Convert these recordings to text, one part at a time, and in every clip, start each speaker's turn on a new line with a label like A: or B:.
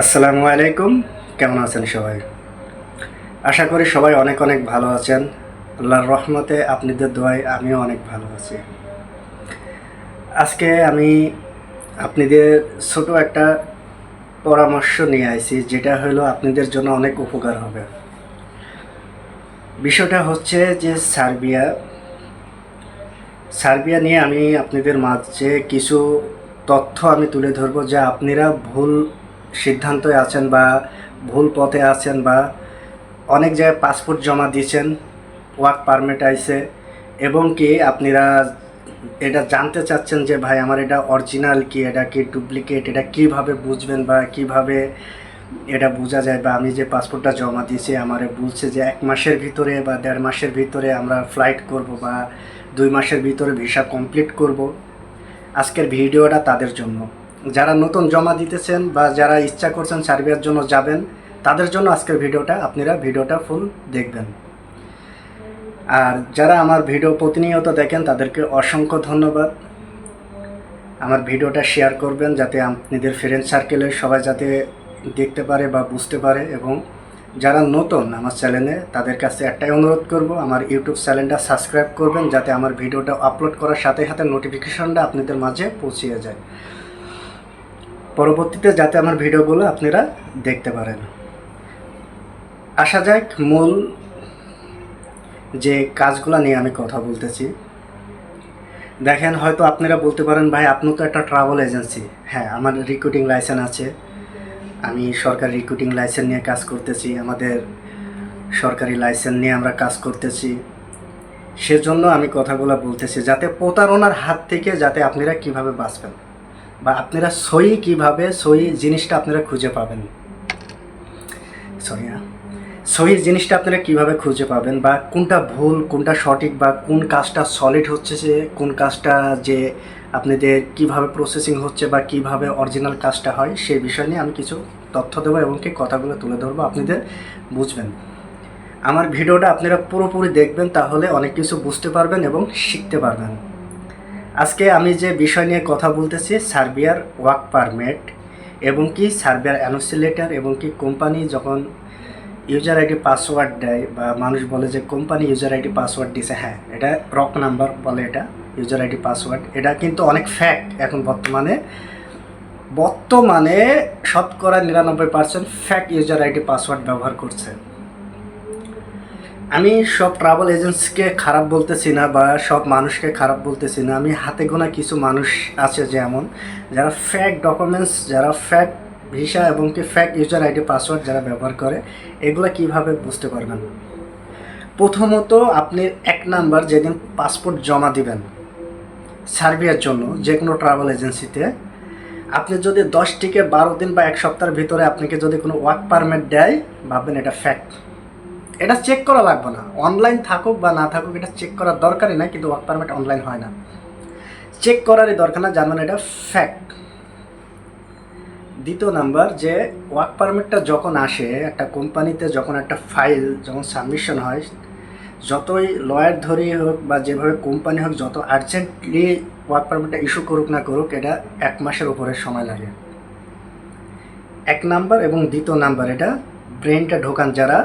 A: আসসালামু আলাইকুম। কেমন আছেন সবাই? আশা করি সবাই অনেক অনেক ভালো আছেন। আল্লাহর রহমতে আপনাদের দোয়ায় আমিও অনেক ভালো আছি। আজকে আমি আপনাদের ছোট একটা পরামর্শ নিয়ে আইছি, যেটা হলো আপনাদের জন্য অনেক উপকার হবে। বিষয়টা হচ্ছে যে সার্বিয়া। সার্বিয়া নিয়ে আমি আপনাদের মাঝে কিছু তথ্য আমি তুলে ধরবো, যা আপনারা ভুল সিদ্ধান্তে আছেন বা ভুল পথে আছেন বা অনেক জায়গায় পাসপোর্ট জমা দিয়েছেন ওয়ার্ক পারমিট আইছে, এবং কি আপনারা এটা জানতে চাচ্ছেন যে, ভাই, আমার এটা অরিজিনাল কি? এটা কি ডুপ্লিকেট এটা কীভাবে বুঝবেন বা কীভাবে এটা বোঝা যায়? বা আমি যে পাসপোর্টটা জমা দিয়েছি, আমারে বলছে যে, এক মাসের ভিতরে বা দেড় মাসের ভিতরে আমরা ফ্লাইট করব বা দুই মাসের ভিতরে ভিসা কমপ্লিট করব। আজকের ভিডিওটা তাদের জন্য। যারা নতুন জমা দিতেছেন বা যারা ইচ্ছা করছেন সার্বিয়ার জন্য যাবেন, তাদের জন্য আজকের ভিডিওটা আপনারা ভিডিওটা ফুল দেখবেন। আর যারা আমার ভিডিও প্রতিনিয়ত দেখেন, তাদেরকে অসংখ্য ধন্যবাদ। আমার ভিডিওটা শেয়ার করবেন যাতে আপনাদের ফ্রেন্ড সার্কেলে সবাই যাতে দেখতে পারে বা বুঝতে পারে এবং যারা নতুন আমার চ্যানেলে তাদের কাছে একটাই অনুরোধ করব, আমার ইউটিউব চ্যানেলটা সাবস্ক্রাইব করবেন যাতে আমার ভিডিওটা আপলোড করার সাথে সাথে নোটিফিকেশনটা আপনাদের মাঝে পৌঁছিয়ে যায়। পরবর্তীতে যাতে আমার ভিডিওগুলো আপনারা দেখতে পারেন। আসা যাক মূল যে কাজগুলো নিয়ে আমি কথা বলতেছি। দেখেন, হয়তো আপনারা বলতে পারেন, ভাই, আপনি তো একটা ট্রাভেল এজেন্সি হ্যাঁ আমার রিক্রুটিং লাইসেন্স আছে। আমি সরকারি রিক্রুটিং লাইসেন্স নিয়ে কাজ করতেছি, আমাদের সরকারি লাইসেন্স নিয়ে আমরা কাজ করতেছি। সেজন্য আমি কথাগুলো বলতেছি, যাতে প্রতারণার হাত থেকে যাতে আপনারা কীভাবে বাঁচবেন। বা আপনারা সই কীভাবে, সই জিনিসটা আপনারা খুঁজে পাবেন। হ্যাঁ। সহি জিনিসটা আপনারা কীভাবে খুঁজে পাবেন বা কোনটা ভুল, কোনটা সঠিক বা কোন কাজটা সলিড হচ্ছে যে, কোন কাজটা যে আপনাদের কীভাবে প্রসেসিং হচ্ছে বা কীভাবে অরিজিনাল কাজটা হয়, সেই বিষয় নিয়ে আমি কিছু তথ্য দেবো এবং কি কথাগুলো তুলে ধরবো, আপনাদের বুঝবেন। আমার ভিডিওটা আপনারা পুরোপুরি দেখবেন, তাহলে অনেক কিছু বুঝতে পারবেন এবং শিখতে পারবেন। আজকে আমি যে বিষয় নিয়ে কথা বলতেছি, সার্বিয়ার ওয়ার্ক পারমিট এবং কি সার্বিয়ার অ্যানোসিলেটার এবং কি কোম্পানি যখন ইউজার আইডি পাসওয়ার্ড দেয় বা মানুষ বলে যে কোম্পানি ইউজার আইডি পাসওয়ার্ড দিছে হ্যাঁ এটা রক নাম্বার বলে এটা, ইউজার আইডি পাসওয়ার্ড, এটা কিন্তু অনেক ফ্যাক্ট এখন বর্তমানে। বর্তমানে শতকরা নিরানব্বই percent fact user ID password ব্যবহার করছে। আমি সব ট্রাভেল এজেন্সিকে খারাপ বলতেছি না বা সব মানুষকে খারাপ বলতেছি না। আমি হাতে গোনা কিছু মানুষ আছে যেমন, যারা ফ্যাক ডকুমেন্টস যারা ফ্যাক ভিসা এবং কি ফ্যাক ইউজার আইডি পাসওয়ার্ড যারা ব্যবহার করে, এগুলো কীভাবে বুঝতে পারবেন? প্রথমত আপনি এক নাম্বার যেদিন পাসপোর্ট জমা দিবেন সার্বিয়ার জন্য যে কোনো ট্রাভেল এজেন্সিতে আপনি যদি দশ থেকে বারো দিন বা এক সপ্তাহের ভিতরে আপনাকে যদি কোনো ওয়ার্ক পারমিট দেয়, ভাববেন এটা ফ্যাক্ট এটা চেক করা লাগবে না। অনলাইন থাকুক বা না থাকুক, এটা চেক করার দরকারই না কিন্তু ওয়ার্ক পারমিট অনলাইন হয় না। চেক করারই দরকার না জানবেন এটা ফ্যাক্ট দ্বিতীয় নাম্বার, যে ওয়ার্ক পারমিটটা যখন আসে, একটা কোম্পানিতে যখন একটা ফাইল যখন সাবমিশন হয়, যতই লয়ার ধরেই হোক বা যেভাবে কোম্পানি হোক, যত আর্জেন্টলি ওয়ার্ক পারমিটটা ইস্যু করুক না করুক, এটা এক মাসের উপরে সময় লাগে। এক নাম্বার এবং দ্বিতীয় নাম্বার, এটা ব্রেনটা ঢোকান যারা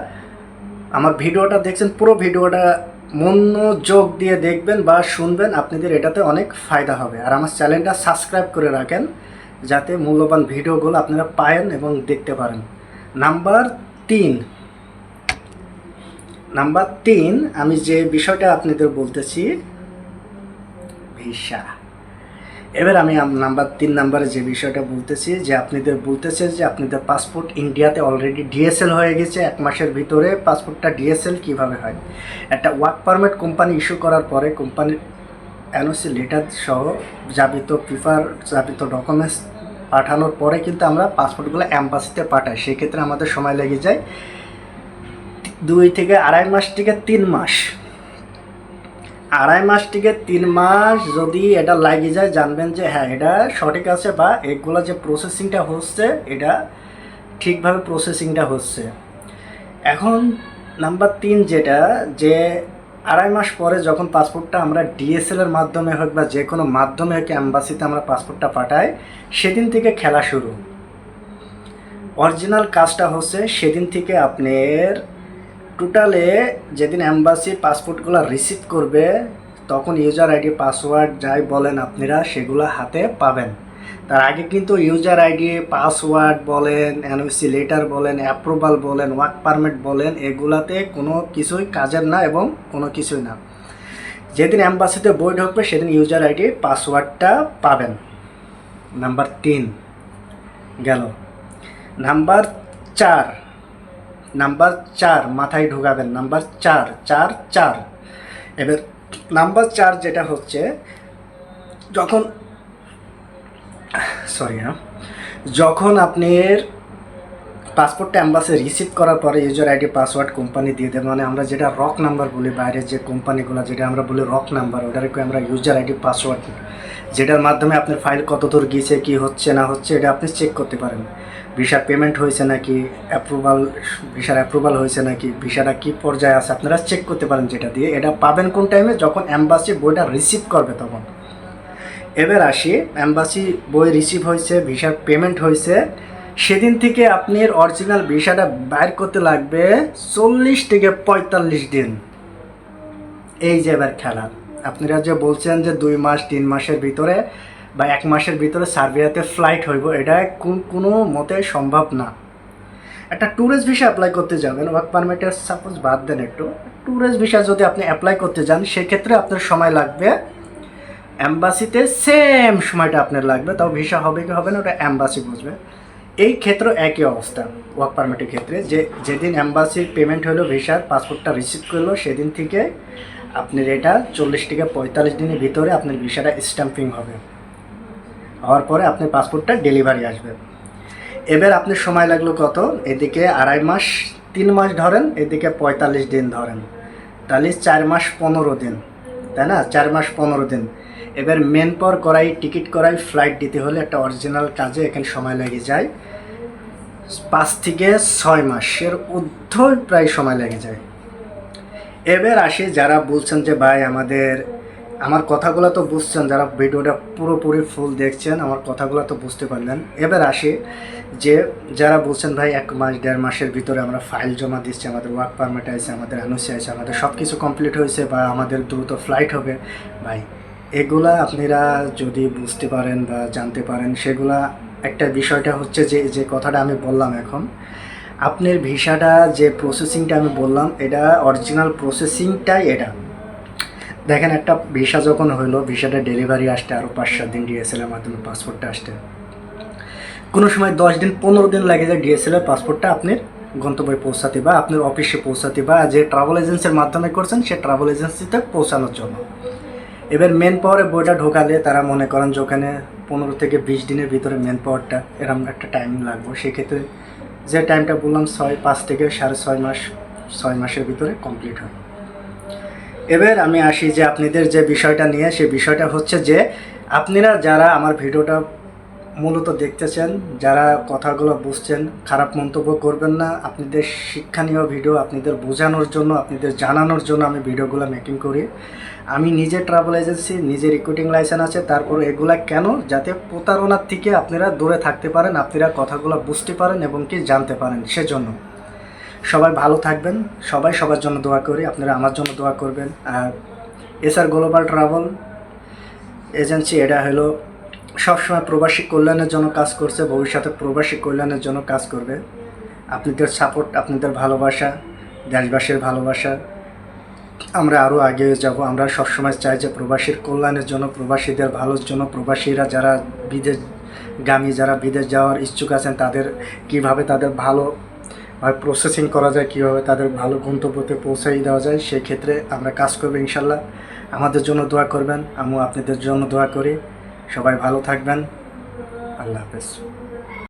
A: আমার ভিডিওটা দেখছেন, পুরো ভিডিওটা মনোযোগ দিয়ে দেখবেন বা শুনবেন, আপনাদের এটাতে অনেক ফায়দা হবে। আর আমার চ্যানেলটা সাবস্ক্রাইব করে রাখেন, যাতে মূল্যবান ভিডিওগুলো আপনারা পায়েন এবং দেখতে পারেন। নাম্বার তিন। নাম্বার তিন, আমি যে বিষয়টা আপনাদের বলতেছি, ভিসা। এবার আমি নাম্বার তিন নাম্বারে যে বিষয়টা বলতেছি, যে আপনাদের বলতেছে যে আপনাদের পাসপোর্ট ইন্ডিয়াতে অলরেডি ডিএসএল হয়ে গেছে, এক মাসের ভিতরে পাসপোর্টটা ডিএসএল কীভাবে হয়? একটা ওয়ার্ক পারমিট কোম্পানি ইস্যু করার পরে কোম্পানির এনওসি লেটার সহ যাবিত প্রিফার যাবিত ডকুমেন্টস পাঠানোর পরে কিন্তু আমরা পাসপোর্টগুলো অ্যাম্বাসিতে পাঠাই। সেক্ষেত্রে আমাদের সময় লেগে যায় দুই থেকে আড়াই মাস থেকে তিন মাস। আড়াই মাস থেকে তিন মাস যদি এটা লাগিয়ে যায়, জানবেন যে হ্যাঁ এটা সঠিক আছে বা এগুলো যে প্রসেসিংটা হচ্ছে, এটা ঠিকভাবে প্রসেসিংটা হচ্ছে। এখন নাম্বার তিন যেটা, যে আড়াই মাস পরে যখন পাসপোর্টটা আমরা ডিএসএল এর মাধ্যমে হোক বা যে কোনো মাধ্যমে হোক অ্যাম্বাসিতে আমরা পাসপোর্টটা পাঠাই, সেদিন থেকে খেলা শুরু। অরিজিনাল কাজটা হচ্ছে সেদিন থেকে আপনার টোটালে যেদিন অ্যাম্বাসি পাসপোর্টগুলো রিসিভ করবে, তখন ইউজার আইডি পাসওয়ার্ড যাই বলেন আপনারা, সেগুলো হাতে পাবেন। তার আগে কিন্তু ইউজার আইডি পাসওয়ার্ড বলেন এনওসি লেটার বলেন অ্যাপ্রুভাল বলেন ওয়ার্ক পারমিট বলেন, এগুলাতে কোনো কিছুই কাজের না এবং কোনো কিছুই না। যেদিন অ্যাম্বাসিতে বই ঢুকবে, সেদিন ইউজার আইডি পাসওয়ার্ডটা পাবেন। নাম্বার তিন গেল। নাম্বার চার নাম্বার চার, মাথায় ঢুকাবেন। নাম্বার চার চার চার। এবার নাম্বার চার যেটা হচ্ছে, যখন সরি হ্যাঁ। যখন আপনার পাসপোর্টটা অ্যাম্বাসে রিসিভ করার পরে ইউজার আইডি পাসওয়ার্ড কোম্পানি দিয়ে দেবে মানে আমরা যেটা রক নাম্বার বলি, বাইরের যে কোম্পানিগুলো যেটা আমরা বলি রক নাম্বার ওটাকে আমরা ইউজার আইডি পাসওয়ার্ড যেটার মাধ্যমে আপনার ফাইল কত দূর গিয়েছে, কি হচ্ছে, না হচ্ছে, এটা আপনি চেক করতে পারেন। ভিসার পেমেন্ট হয়েছে নাকি? অ্যাপ্রুভাল ভিসার অ্যাপ্রুভাল হয়েছে নাকি? ভিসাটা কী পর্যায়ে আছে? আপনারা চেক করতে পারেন যেটা দিয়ে। এটা পাবেন কোন টাইমে যখন অ্যাম্বাসি বইটা রিসিভ করবে তখন। এবার আসি অ্যাম্বাসি বই রিসিভ হয়েছে, ভিসার পেমেন্ট হয়েছে। সেদিন থেকে আপনার অরিজিনাল ভিসাটা বাইর করতে লাগবে চল্লিশ থেকে পঁয়তাল্লিশ দিন। এই যে এবার খেলা। আপনারা যে বলছেন যে দুই মাস, তিন মাসের ভিতরে বা এক মাসের ভিতরে সার্বিয়াতে ফ্লাইট হইব, এটা কোন মতে সম্ভব না। একটা ট্যুরিস্ট ভিসা অ্যাপ্লাই করতে যাবেন ওয়ার্ক পারমিটের সাপোজ বাদ দেন একটু। ট্যুরিস্ট ভিসা যদি আপনি অ্যাপ্লাই করতে যান, সেক্ষেত্রে আপনার সময় লাগবে অ্যাম্বাসিতে সেম সময়টা আপনার লাগবে, তাও ভিসা হবে কি হবে না, ওটা অ্যাম্বাসি বুঝবে। এই ক্ষেত্রে একই অবস্থা ওয়ার্ক পারমিটের ক্ষেত্রে। যে, যেদিন অ্যাম্বাসির পেমেন্ট হলো ভিসার পাসপোর্টটা রিসিভ করল, সেদিন থেকে আপনার এটা চল্লিশ থেকে পঁয়তাল্লিশ দিনের ভিতরে আপনার ভিসাটা স্ট্যাম্পিং হবে। হওয়ার পরে আপনার পাসপোর্টটা ডেলিভারি আসবে এবার আপনার সময় লাগল কত? এদিকে আড়াই মাস, তিন মাস ধরেন, এদিকে পঁয়তাল্লিশ দিন ধরেন। তাহলে চার মাস পনেরো দিন, তাই না? চার মাস পনেরো দিন। এবার মেন পর করাই টিকিট করাই ফ্লাইট দিতে হলে একটা অরিজিনাল কাজে এখানে সময় লেগে যায়। পাঁচ থেকে ছয় মাসের ঊর্ধ্ব প্রায় সময় লেগে যায়। এবার আসি যারা বলছেন যে, ভাই, আমাদের আমার কথাগুলো তো বুঝছেন, যারা ভিডিওটা পুরোপুরি ফুল দেখছেন, আমার কথাগুলো তো বুঝতে পারলেন। এবার আসি যে যারা বলছেন, ভাই, এক মাস, দেড় মাসের ভিতরে আমরা ফাইল জমা দিচ্ছি, আমাদের ওয়ার্ক পারমিট আছে, আমাদের এনওসি আছে, আমাদের সব কিছু কমপ্লিট হয়েছে বা আমাদের দ্রুত ফ্লাইট হবে। ভাই, এগুলা আপনারা যদি বুঝতে পারেন বা জানতে পারেন, সেগুলা একটা বিষয়টা হচ্ছে যে যে কথাটা আমি বললাম এখন, আপনার ভিসাটা যে প্রসেসিংটা আমি বললাম, এটা অরিজিনাল প্রসেসিংটাই এটা। দেখেন একটা ভিসা যখন হলো ভিসাটা ডেলিভারি আসতে আরও পাঁচ সাত দিন ডিএসএল এর মাধ্যমে পাসপোর্টটা আসতে। কোনো সময় দশ দিন, পনেরো দিন লাগে যায় ডিএসএল এর পাসপোর্টটা আপনার গন্তব্যে পৌঁছাতে বা আপনার অফিসে পৌঁছাতে বা যে ট্রাভেল এজেন্সির মাধ্যমে করছেন, সে ট্রাভেল এজেন্সিতে পৌঁছানোর জন্য। এবার মেন পাওয়ারে বইটা ঢোকালে তারা মনে করেন যে ওখানে পনেরো থেকে বিশ দিনের ভিতরে মেন পাওয়ারটা এরকম একটা টাইম লাগবে। সেক্ষেত্রে যে টাইমটা বললাম ছয়, পাঁচ থেকে সাড়ে ছয় মাস, ছয় মাসের ভিতরে কমপ্লিট হয়। এবার আমি আসি যে আপনাদের যে বিষয়টা নিয়ে, সেই বিষয়টা হচ্ছে যে আপনারা যারা আমার ভিডিওটা মূলত দেখতেছেন, যারা কথাগুলো বুঝছেন, খারাপ মন্তব্য করবেন না, আপনাদের শিক্ষণীয় ভিডিও, আপনাদের বোঝানোর জন্য, আপনাদের জানানোর জন্য আমি ভিডিওগুলো মেকিং করি। আমি নিজে ট্রাভেল এজেন্সি নিজে রিক্রুটিং লাইসেন্স আছে, তারপর এগুলা কেন? যাতে প্রতারণার থেকে আপনারা দূরে থাকতে পারেন, আপনারা কথাগুলো বুঝতে পারেন এবং কি জানতে পারেন, সেজন্য। সবাই ভালো থাকবেন, সবাই সবার জন্য দোয়া করি, আপনারা আমার জন্য দোয়া করবেন। আর এসআর গ্লোবাল ট্রাভেল এজেন্সি এটা হলো সবসময় প্রবাসী কল্যাণের জন্য কাজ করছে, ভবিষ্যতে প্রবাসী কল্যাণের জন্য কাজ করবে। আপনাদের সাপোর্ট আপনাদের ভালোবাসা, দেশবাসীর ভালোবাসা। আমরা আরও আগে যাব, আমরা সবসময় চাই যে প্রবাসীর কল্যাণের জন্য, প্রবাসীদের ভালোর জন্য, প্রবাসীরা যারা বিদেশ গামী, যারা বিদেশ যাওয়ার ইচ্ছুক আছেন, তাদের কীভাবে তাদের ভালো প্রসেসিং করা যায়, কীভাবে তাদের ভালো গন্তব্যতে পৌঁছাই দেওয়া যায় সেই ক্ষেত্রে আমরা কাজ করব ইনশাল্লাহ। আমাদের জন্য দোয়া করবেন। আমিও আপনাদের জন্য দোয়া করি। সবাই ভালো থাকবেন। আল্লাহ হাফেজ।